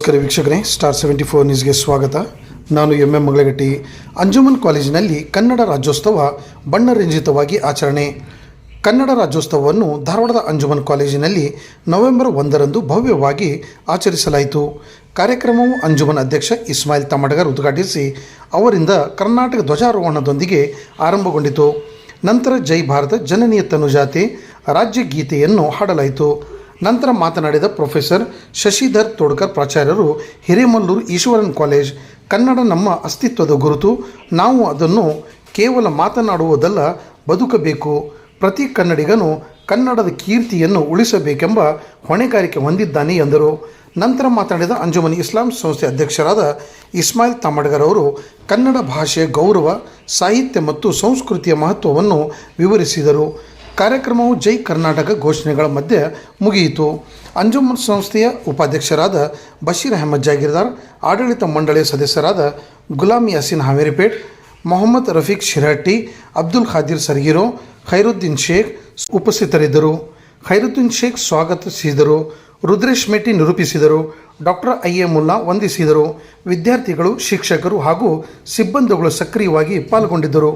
ನಮಸ್ಕಾರ ವೀಕ್ಷಕರೇ star seventy four ನ್ಯೂಸ್ಗೆ ಸ್ವಾಗತ. ನಾನು ಎಂ ಎಂ ಮಂಗಳಗಟ್ಟಿ. ಅಂಜುಮನ್ ಕಾಲೇಜಿನಲ್ಲಿ ಕನ್ನಡ ರಾಜ್ಯೋತ್ಸವ ಬಣ್ಣರಂಜಿತವಾಗಿ ಆಚರಣೆ. ಕನ್ನಡ ರಾಜ್ಯೋತ್ಸವವನ್ನು ಧಾರವಾಡದ ಅಂಜುಮನ್ ಕಾಲೇಜಿನಲ್ಲಿ ನವೆಂಬರ್ ಒಂದರಂದು ಭವ್ಯವಾಗಿ ಆಚರಿಸಲಾಯಿತು. ಕಾರ್ಯಕ್ರಮವು ಅಂಜುಮನ್ ಅಧ್ಯಕ್ಷ ಇಸ್ಮಾಯಿಲ್ ತಮಡಗರ್ ಉದ್ಘಾಟಿಸಿ ಅವರಿಂದ ಕರ್ನಾಟಕ ಧ್ವಜಾರೋಹಣದೊಂದಿಗೆ ಆರಂಭಗೊಂಡಿತು. ನಂತರ ಜೈ ಭಾರತ, ಜನನಿಯ ತನುಜಾತೆ ರಾಜ್ಯ ಗೀತೆಯನ್ನು ಹಾಡಲಾಯಿತು. ನಂತರ ಮಾತನಾಡಿದ ಪ್ರೊಫೆಸರ್ ಶಶಿಧರ್ ತೋಡ್ಕರ್ ಪ್ರಾಚಾರ್ಯರು ಹಿರೇಮಲ್ಲೂರು ಈಶ್ವರನ್ ಕಾಲೇಜ್, ಕನ್ನಡ ನಮ್ಮ ಅಸ್ತಿತ್ವದ ಗುರುತು, ನಾವು ಅದನ್ನು ಕೇವಲ ಮಾತನಾಡುವುದಲ್ಲ, ಬದುಕಬೇಕು. ಪ್ರತಿ ಕನ್ನಡಿಗನು ಕನ್ನಡದ ಕೀರ್ತಿಯನ್ನು ಉಳಿಸಬೇಕೆಂಬ ಹೊಣೆಗಾರಿಕೆ ಹೊಂದಿದ್ದಾನೆ ಎಂದರು. ನಂತರ ಮಾತನಾಡಿದ ಅಂಜುಮನಿ ಇಸ್ಲಾಂ ಸಂಸ್ಥೆ ಅಧ್ಯಕ್ಷರಾದ ಇಸ್ಮಾಯಿಲ್ ತಾಮಡ್ಗರ್ ಅವರು ಕನ್ನಡ ಭಾಷೆಯ ಗೌರವ, ಸಾಹಿತ್ಯ ಮತ್ತು ಸಂಸ್ಕೃತಿಯ ಮಹತ್ವವನ್ನು ವಿವರಿಸಿದರು. ಕಾರ್ಯಕ್ರಮವು ಜೈ ಕರ್ನಾಟಕ ಘೋಷಣೆಗಳ ಮಧ್ಯೆ ಮುಗಿಯಿತು. ಅಂಜುಮನ್ ಸಂಸ್ಥೆಯ ಉಪಾಧ್ಯಕ್ಷರಾದ ಬಶೀರ್ ಅಹಮದ್ ಜಾಗೀರ್ದಾರ್, ಆಡಳಿತ ಮಂಡಳಿಯ ಸದಸ್ಯರಾದ ಗುಲಾಮ್ ಯಾಸಿನ್ ಹಾವೇರಿಪೇಟ್, ಮೊಹಮ್ಮದ್ ರಫೀಕ್ ಶಿರಹಟ್ಟಿ ಅಬ್ದುಲ್ ಖಾದಿರ್ ಸರ್ಗಿರೋ, ಖೈರುದ್ದೀನ್ ಶೇಖ್ ಉಪಸ್ಥಿತರಿದ್ದರು. ಖೈರುದ್ದೀನ್ ಶೇಖ್ ಸ್ವಾಗತಿಸಿದರು ರುದ್ರೇಶ್ ಮೇಟಿ ನಿರೂಪಿಸಿದರು. ಡಾಕ್ಟರ್ ಐ ಎ ಮುಲ್ಲಾ ವಂದಿಸಿದರು. ವಿದ್ಯಾರ್ಥಿಗಳು, ಶಿಕ್ಷಕರು ಹಾಗೂ ಸಿಬ್ಬಂದಿಗಳು ಸಕ್ರಿಯವಾಗಿ ಪಾಲ್ಗೊಂಡಿದ್ದರು.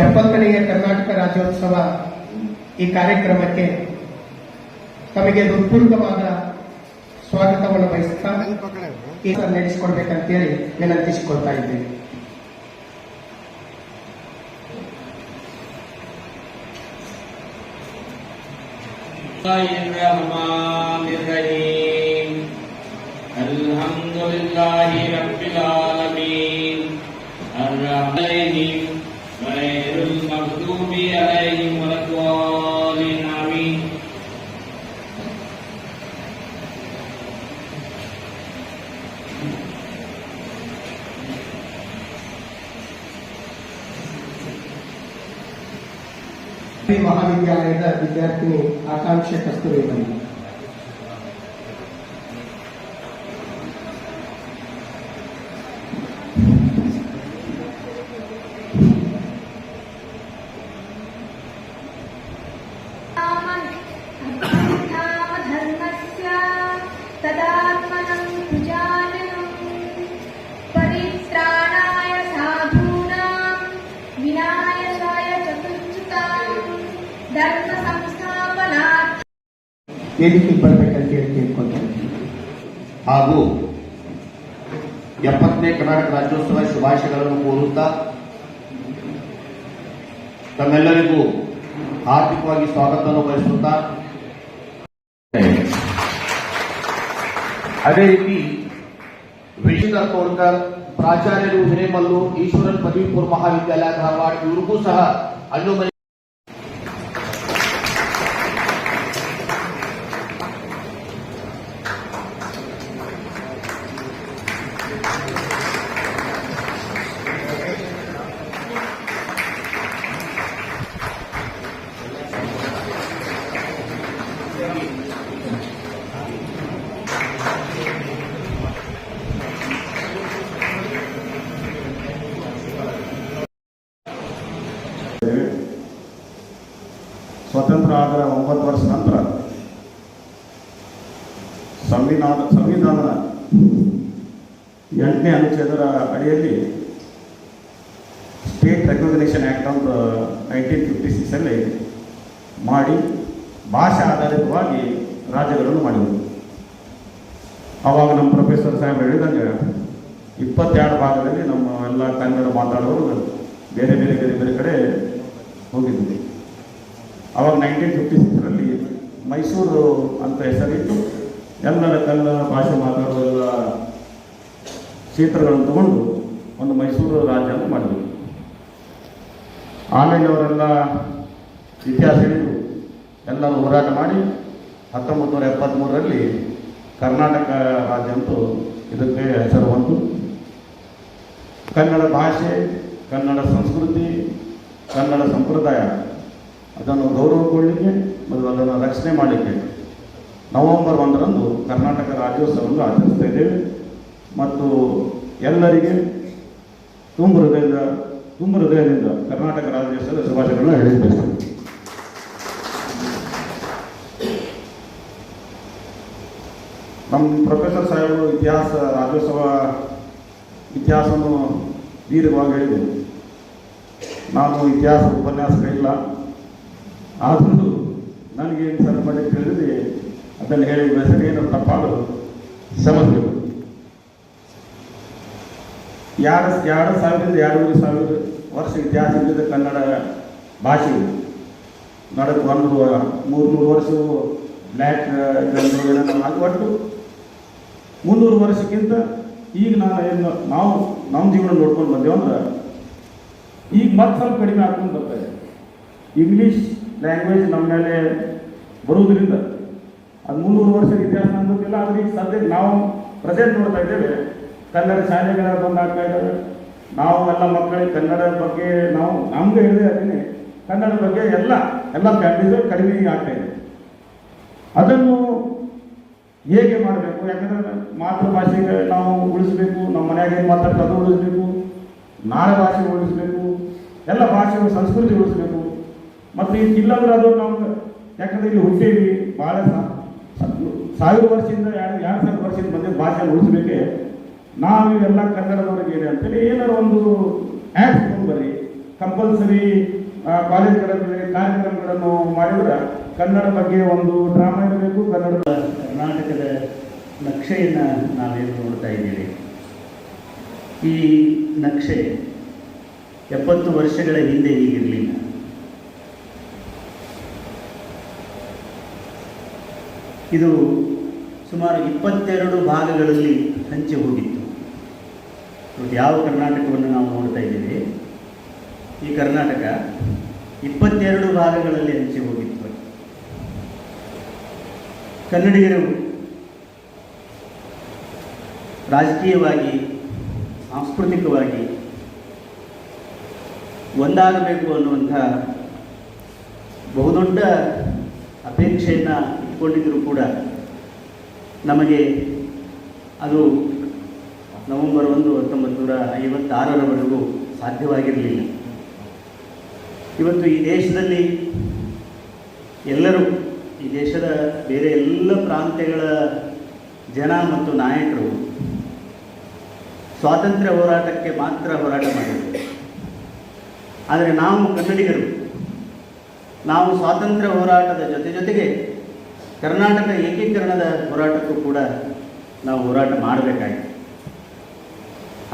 ಎಪ್ಪತ್ತನೆಯ ಕರ್ನಾಟಕ ರಾಜ್ಯೋತ್ಸವ ಈ ಕಾರ್ಯಕ್ರಮಕ್ಕೆ ತಮಗೆ ಹೃತ್ಪೂರ್ವಕವಾದ ಸ್ವಾಗತವನ್ನು ಬಯಸುತ್ತಾ ಈ ನಡೆಸಿಕೊಡ್ಬೇಕಂತೇಳಿ ವಿನಂತಿಸಿಕೊಳ್ತಾ ಇದ್ದೇನೆ الله الرحمن الرحيم الحمد لله رب العالمين الرحمن ಪಿ ಮಹಾವಿದ್ಯಾಲಯದ ವಿದ್ಯಾರ್ಥಿನಿ ಆಕಾಂಕ್ಷೆ ಕಸ್ತೂರಿ ಬನ್ನಿ ತದಾ ವೇದಿಕೆ ಬರಬೇಕಂತ ಹೇಳಿ ಕೇಳ್ಕೊಂತೀನಿ ಹಾಗೂ ಎಪ್ಪತ್ತನೇ ಕರ್ನಾಟಕ ರಾಜ್ಯೋತ್ಸವ ಶುಭಾಶಯಗಳನ್ನು ಕೋರುತ್ತಾ ತಮ್ಮೆಲ್ಲರಿಗೂ ಆರ್ಥಿಕವಾಗಿ ಸ್ವಾಗತವನ್ನು ಬಯಸುತ್ತಾ ಅದೇ ರೀತಿ ವಿಜಯ ಕೋರ್ಕರ್ ಪ್ರಾಚಾರ್ಯರು ಹಿರೇಮಲ್ಲು ಈಶ್ವರನ್ ಪದವಿ ಪೂರ್ವ ಮಹಾವಿದ್ಯಾಲಯ ಧಾರವಾಡ ಇವ್ರಿಗೂ ಸಹ ಅಲ್ಲೂ ಸ್ವತಂತ್ರ ಆದ ಒಂಬತ್ತು ವರ್ಷ ನಂತರ ಸಂವಿಧಾನ, ಸಂವಿಧಾನದ ಎಂಟನೇ ಅನುಚ್ಛೇದರ ಅಡಿಯಲ್ಲಿ ಸ್ಟೇಟ್ ರೆಕಗ್ನೇಷನ್ ಆ್ಯಕ್ಟ್ ಅಂತ ನೈನ್ಟೀನ್ ಫಿಫ್ಟಿ ಸಿಕ್ಸಲ್ಲಿ ಮಾಡಿ ಭಾಷಾ ಆಧಾರಿತವಾಗಿ ರಾಜ್ಯಗಳನ್ನು ಮಾಡಿದರು. ಆವಾಗ ನಮ್ಮ ಪ್ರೊಫೆಸರ್ ಸಾಹೇಬ್ ಹೇಳಿದಂಗೆ ಇಪ್ಪತ್ತೆರಡು ಭಾಗದಲ್ಲಿ ನಮ್ಮ ಎಲ್ಲ ಕನ್ನಡ ಮಾತಾಡೋರು ಬೇರೆ ಬೇರೆ ಬೇರೆ ಬೇರೆ ಕಡೆ ಹೋಗಿದ್ವಿ. ಅವಾಗ ನೈನ್ಟೀನ್ ಫಿಫ್ಟಿ ಸಿಕ್ಸ್ರಲ್ಲಿ ಮೈಸೂರು ಅಂತ ಹೆಸರಿಟ್ಟು ಎಲ್ಲರ ಕನ್ನಡ ಭಾಷೆ ಮಾತಾಡುವ ಕ್ಷೇತ್ರಗಳನ್ನು ತಗೊಂಡು ಒಂದು ಮೈಸೂರು ರಾಜ್ಯ ಅಂತ ಮಾಡಿದ್ವಿ. ಆಮೇಲೆ ಅವರೆಲ್ಲ ಇತಿಹಾಸ ಹಿಡಿದು ಎಲ್ಲರೂ ಹೋರಾಟ ಮಾಡಿ ಹತ್ತೊಂಬತ್ತು ನೂರ ಎಪ್ಪತ್ತ್ಮೂರರಲ್ಲಿ ಕರ್ನಾಟಕ ರಾಜ್ಯ ಅಂತೂ ಇದಕ್ಕೆ ಹೆಸರು ಬಂತು. ಕನ್ನಡ ಭಾಷೆ, ಕನ್ನಡ ಸಂಸ್ಕೃತಿ ಕನ್ನಡ ಸಂಪ್ರದಾಯ, ಅದನ್ನು ಗೌರವಗೊಳ್ಳಲಿಕ್ಕೆ ಮತ್ತು ಅದನ್ನು ರಕ್ಷಣೆ ಮಾಡಲಿಕ್ಕೆ ನವೆಂಬರ್ ಒಂದರಂದು ಕರ್ನಾಟಕ ರಾಜ್ಯೋತ್ಸವವನ್ನು ಆಚರಿಸ್ತಾ ಇದ್ದೇವೆ. ಮತ್ತು ಎಲ್ಲರಿಗೆ ತುಂಬ ಹೃದಯದ, ತುಂಬ ಹೃದಯದಿಂದ ಕರ್ನಾಟಕ ರಾಜ್ಯೋತ್ಸವದ ಶುಭಾಶಯಗಳನ್ನು ಹೇಳಿದ್ದೇವೆ ನಮ್ಮ ಪ್ರೊಫೆಸರ್ ಸಾಹೇಬರು ಇತಿಹಾಸ, ರಾಜ್ಯೋತ್ಸವ ಇತಿಹಾಸವನ್ನು ದೀರ್ಘವಾಗಿ ಹೇಳಿದರು ನಾನು ಇತಿಹಾಸ ಉಪನ್ಯಾಸಕ ಇಲ್ಲ. ಆದರೂ ನನಗೆ ಏನು ಸಣ್ಣ ಮಾಡಿ ತಿಳಿದು ಅದನ್ನು ಹೇಳಿ ಹೆಸರೇನು ತಪ್ಪಾಡು ಸಮಸ್ಯೆ. ಎರಡು ಎರಡು ಸಾವಿರದಿಂದ ಎರಡೂವರೆ ಸಾವಿರ ವರ್ಷ ಇತಿಹಾಸ ಇದ್ದಿದ್ದ ಕನ್ನಡ ಭಾಷೆ. ನಡೆದು ಒಂದು ಮೂರು ನೂರು ವರ್ಷವು ಬ್ಲ್ಯಾಕ್ ಜನರು ಮುನ್ನೂರು ವರ್ಷಕ್ಕಿಂತ ಈಗ ನಾನು ಏನು ನಾವು ನಮ್ಮ ಜೀವನ ನೋಡ್ಕೊಂಡು ಬಂದೇವು ಅಂದ್ರೆ ಈಗ ಮತ್ತೆ ಸ್ವಲ್ಪ ಕಡಿಮೆ ಆಗ್ಕೊಂಡು ಬರ್ತಾ ಇದೆ. ಇಂಗ್ಲೀಷ್ ಲ್ಯಾಂಗ್ವೇಜ್ ನಮ್ಮ ಮೇಲೆ ಬರುವುದರಿಂದ ಅದು ಮುನ್ನೂರು ವರ್ಷದ ಇತಿಹಾಸ ಅನ್ನೋದಿಲ್ಲ ಆದರೆ ಈಗ ಸದ್ಯಕ್ಕೆ ನಾವು ಪ್ರೆಸೆಂಟ್ ನೋಡ್ತಾ ಇದ್ದೇವೆ. ಕನ್ನಡ ಶಾಲೆಗಳ ಬಂದಾಗ್ತಾ ಇದ್ದಾವೆ. ನಾವು ಎಲ್ಲ ಮಕ್ಕಳಿಗೆ ಕನ್ನಡ ಬಗ್ಗೆ ನಾವು, ನಮ್ಗೆ ಹೇಳಿದೆ ಅದನ್ನೇ. ಕನ್ನಡ ಬಗ್ಗೆ ಎಲ್ಲ ಎಲ್ಲ ಫ್ಯಾಮಿಲೀಸು ಕಡಿಮೆ ಆಗ್ತಾ ಇದೆ ಅದನ್ನು ಹೇಗೆ ಮಾಡಬೇಕು? ಯಾಕಂದ್ರೆ ಮಾತೃಭಾಷೆಗೆ ನಾವು ಉಳಿಸ್ಬೇಕು ನಮ್ಮ ಮನೆಯಾಗೆ ಮಾತಾಡ್ತಾ ಅದು ಉಳಿಸ್ಬೇಕು ನಾಡ ಭಾಷೆ ಉಳಿಸ್ಬೇಕು ಎಲ್ಲ ಭಾಷೆಗಳು ಸಂಸ್ಕೃತಿ ಉಳಿಸ್ಬೇಕು. ಮತ್ತು ಇಲ್ಲಾಂದ್ರೆ ಅದು ನಮ್ಗೆ ಯಾಕಂದ್ರೆ ಇಲ್ಲಿ ಹುಟ್ಟೇವಿ ಭಾಳ ಸಾವಿರ ವರ್ಷದಿಂದ ಎರಡು ಎರಡು ಸಾವಿರ ವರ್ಷದಿಂದ ಬಂದಿದ್ದ ಭಾಷೆ ಉಳಿಸ್ಬೇಕೆ. ನಾವು ಇವೆಲ್ಲ ಕನ್ನಡದವ್ರಿಗೆ ಅಂತೇಳಿ ಏನಾರು ಒಂದು ಆ್ಯಕ್ಟ್ ತಗೊಂಡು ಬರ್ರಿ ಕಂಪಲ್ಸರಿ ಕಾಲೇಜ್ಗಳಲ್ಲಿ ಕಾರ್ಯಕ್ರಮಗಳನ್ನು ಮಾಡಿದ್ರೆ ಕನ್ನಡ ಬಗ್ಗೆ ಒಂದು ಡ್ರಾಮಾ ಇರಬೇಕು, ಕನ್ನಡ ಕರ್ನಾಟಕದ ನಕ್ಷೆಯನ್ನು ನಾವೇನು ನೋಡ್ತಾ ಇದ್ದೀವಿ? ಈ ನಕ್ಷೆ ಎಪ್ಪತ್ತು ವರ್ಷಗಳ ಹಿಂದೆ ಹೀಗಿರಲಿಲ್ಲ. ಇದು ಸುಮಾರು ಇಪ್ಪತ್ತೆರಡು ಭಾಗಗಳಲ್ಲಿ ಹಂಚಿ ಹೋಗಿತ್ತು. ಯಾವ ಕರ್ನಾಟಕವನ್ನು ನಾವು ನೋಡ್ತಾ ಇದ್ದೀವಿ? ಈ ಕರ್ನಾಟಕ ಇಪ್ಪತ್ತೆರಡು ಭಾಗಗಳಲ್ಲಿ ಹಂಚಿ ಹೋಗಿತ್ತು. ಕನ್ನಡಿಗರು ರಾಜಕೀಯವಾಗಿ, ಸಾಂಸ್ಕೃತಿಕವಾಗಿ ಒಂದಾಗಬೇಕು ಅನ್ನುವಂಥ ಬಹುದೊಡ್ಡ ಅಪೇಕ್ಷೆಯನ್ನು ಇಟ್ಕೊಂಡಿದ್ದರೂ ಕೂಡ ನಮಗೆ ಅದು ನವೆಂಬರ್ ಒಂದು ಹತ್ತೊಂಬತ್ತು ನೂರ ಐವತ್ತಾರರವರೆಗೂ ಸಾಧ್ಯವಾಗಿರಲಿಲ್ಲ. ಇವತ್ತು ಈ ದೇಶದಲ್ಲಿ ಎಲ್ಲರೂ, ಈ ದೇಶದ ಬೇರೆ ಎಲ್ಲ ಪ್ರಾಂತ್ಯಗಳ ಜನ ಮತ್ತು ನಾಯಕರು ಸ್ವಾತಂತ್ರ್ಯ ಹೋರಾಟಕ್ಕೆ ಮಾತ್ರ ಹೋರಾಟ ಮಾಡಿದರು. ಆದರೆ ನಾವು ಕನ್ನಡಿಗರು, ನಾವು ಸ್ವಾತಂತ್ರ್ಯ ಹೋರಾಟದ ಜೊತೆ ಜೊತೆಗೆ ಕರ್ನಾಟಕ ಏಕೀಕರಣದ ಹೋರಾಟಕ್ಕೂ ಕೂಡ ನಾವು ಹೋರಾಟ ಮಾಡಬೇಕಾಗಿತ್ತು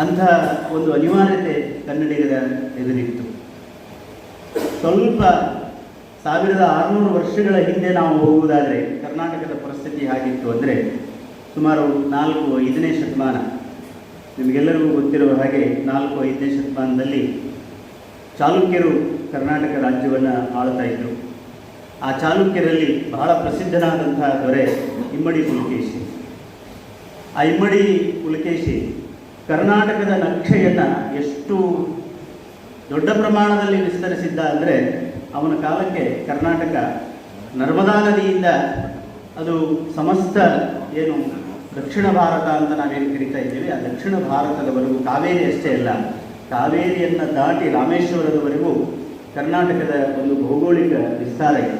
ಅಂಥ ಒಂದು ಅನಿವಾರ್ಯತೆ ಕನ್ನಡಿಗರ ಎದುರಿತ್ತು. ಸ್ವಲ್ಪ ಸಾವಿರದ ಆರುನೂರು ವರ್ಷಗಳ ಹಿಂದೆ ನಾವು ಹೋಗುವುದಾದರೆ ಕರ್ನಾಟಕದ ಪರಿಸ್ಥಿತಿ ಹಾಗಿತ್ತು ಅಂದರೆ ಸುಮಾರು ನಾಲ್ಕು ಐದನೇ ಶತಮಾನ. ನಿಮಗೆಲ್ಲರಿಗೂ ಗೊತ್ತಿರುವ ಹಾಗೆ ನಾಲ್ಕು ಐದನೇ ಶತಮಾನದಲ್ಲಿ ಚಾಲುಕ್ಯರು ಕರ್ನಾಟಕ ರಾಜ್ಯವನ್ನು ಆಳ್ತಾ ಇದ್ದರು ಆ ಚಾಲುಕ್ಯರಲ್ಲಿ ಬಹಳ ಪ್ರಸಿದ್ಧನಾದಂತಹ ದೊರೆ ಇಮ್ಮಡಿ ಪುಲಕೇಶಿ. ಆ ಇಮ್ಮಡಿ ಪುಲಕೇಶಿ ಕರ್ನಾಟಕದ ನಕ್ಷೆಯನ್ನು ಎಷ್ಟು ದೊಡ್ಡ ಪ್ರಮಾಣದಲ್ಲಿ ವಿಸ್ತರಿಸಿದ್ದ ಅಂದರೆ ಅವನ ಕಾಲಕ್ಕೆ ಕರ್ನಾಟಕ ನರ್ಮದಾ ನದಿಯಿಂದ ಅದು ಸಮಸ್ತ ಏನು ದಕ್ಷಿಣ ಭಾರತ ಅಂತ ನಾವೇನು ಕರಿತಾ ಇದ್ದೀವಿ, ಆ ದಕ್ಷಿಣ ಭಾರತದವರೆಗೂ ಕಾವೇರಿ ಅಷ್ಟೇ ಅಲ್ಲ. ಕಾವೇರಿಯನ್ನು ದಾಟಿ ರಾಮೇಶ್ವರದವರೆಗೂ ಕರ್ನಾಟಕದ ಒಂದು ಭೌಗೋಳಿಕ ವಿಸ್ತಾರ ಇದೆ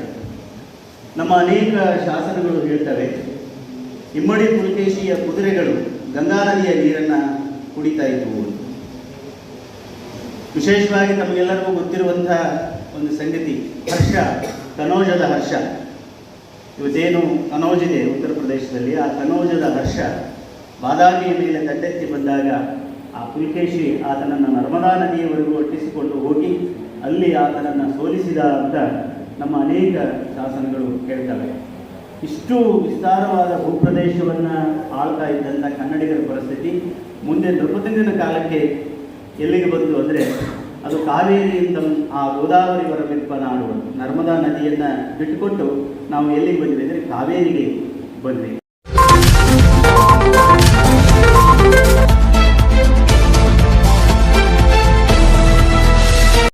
ನಮ್ಮ ಅನೇಕ ಶಾಸನಗಳು ಹೇಳ್ತವೆ, ಇಮ್ಮಡಿ ಪುಲಕೇಶಿಯ ಕುದುರೆಗಳು ಗಂಗಾ ನದಿಯ ನೀರನ್ನು ಕುಡಿತಾ ಇದ್ದವು. ವಿಶೇಷವಾಗಿ ನಮಗೆಲ್ಲರಿಗೂ ಗೊತ್ತಿರುವಂತಹ ಒಂದು ಸಂಗತಿ, ಹರ್ಷ ಕನೋಜದ ಹರ್ಷ ಇವತ್ತೇನು ಕನೋಜಿದೆ ಉತ್ತರ ಪ್ರದೇಶದಲ್ಲಿ, ಆ ಕನೋಜದ ಹರ್ಷ ಬಾದಾಮಿಯ ಮೇಲೆ ದಂಡೆತ್ತಿ ಬಂದಾಗ ಆ ಪುಲ್ಕೇಶಿ ಆತನನ್ನು ನರ್ಮದಾ ನದಿಯವರೆಗೂ ಒಟ್ಟಿಸಿಕೊಂಡು ಹೋಗಿ ಅಲ್ಲಿ ಆತನನ್ನು ಸೋಲಿಸಿದ ಅಂತ ನಮ್ಮ ಅನೇಕ ಶಾಸನಗಳು ಹೇಳ್ತವೆ. ಇಷ್ಟು ವಿಸ್ತಾರವಾದ ಭೂಪ್ರದೇಶವನ್ನು ಆಳ್ತಾ ಇದ್ದಂಥ ಕನ್ನಡಿಗರ ಪರಿಸ್ಥಿತಿ ಮುಂದೆ ನೃಪತಿಂದಿನ ಕಾಲಕ್ಕೆ ಎಲ್ಲಿಗೆ ಬಂತು ಅಂದರೆ ಅದು ಕಾವೇರಿಯಿಂದ ಆ ಗೋದಾವರಿ ಬರಬೇಕು ನಾಡು, ನರ್ಮದಾ ನದಿಯನ್ನು ಬಿಟ್ಟುಕೊಟ್ಟು ನಾವು ಎಲ್ಲಿಗೆ ಬಂದ್ವಿ ಅಂದರೆ ಕಾವೇರಿಗೆ ಬಂದ್ವಿ.